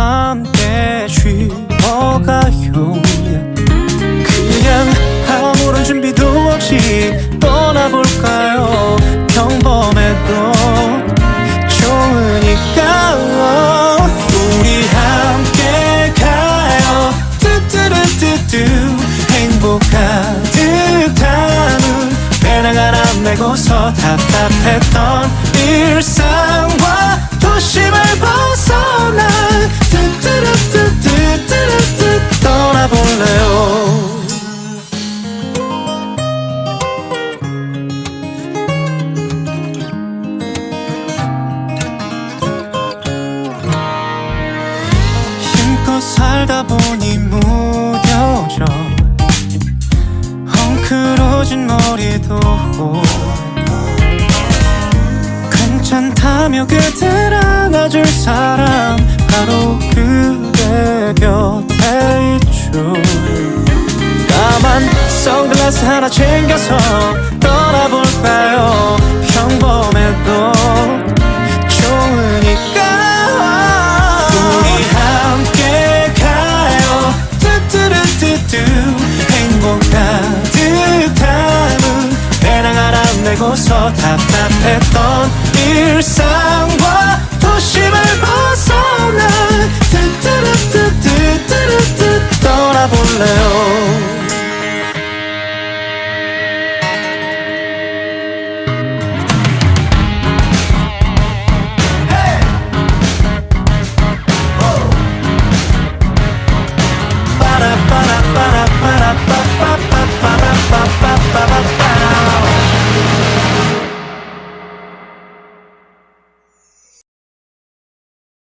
함께 쉬어가요. 그냥 아무런 준비도 없이 떠나볼까요? 평범해도 좋으니까 우리 함께 가요. 뚜뚜루뚜뚜 행복한 듯한 운 배낭 하나 메고서 답답했던 해도 괜찮다며 그들 안아줄 사람 바로 그대 곁에 있죠. 나만 선글라스 하나 챙겨서 떠나볼까요? 비로소 답답했던 일상과 도심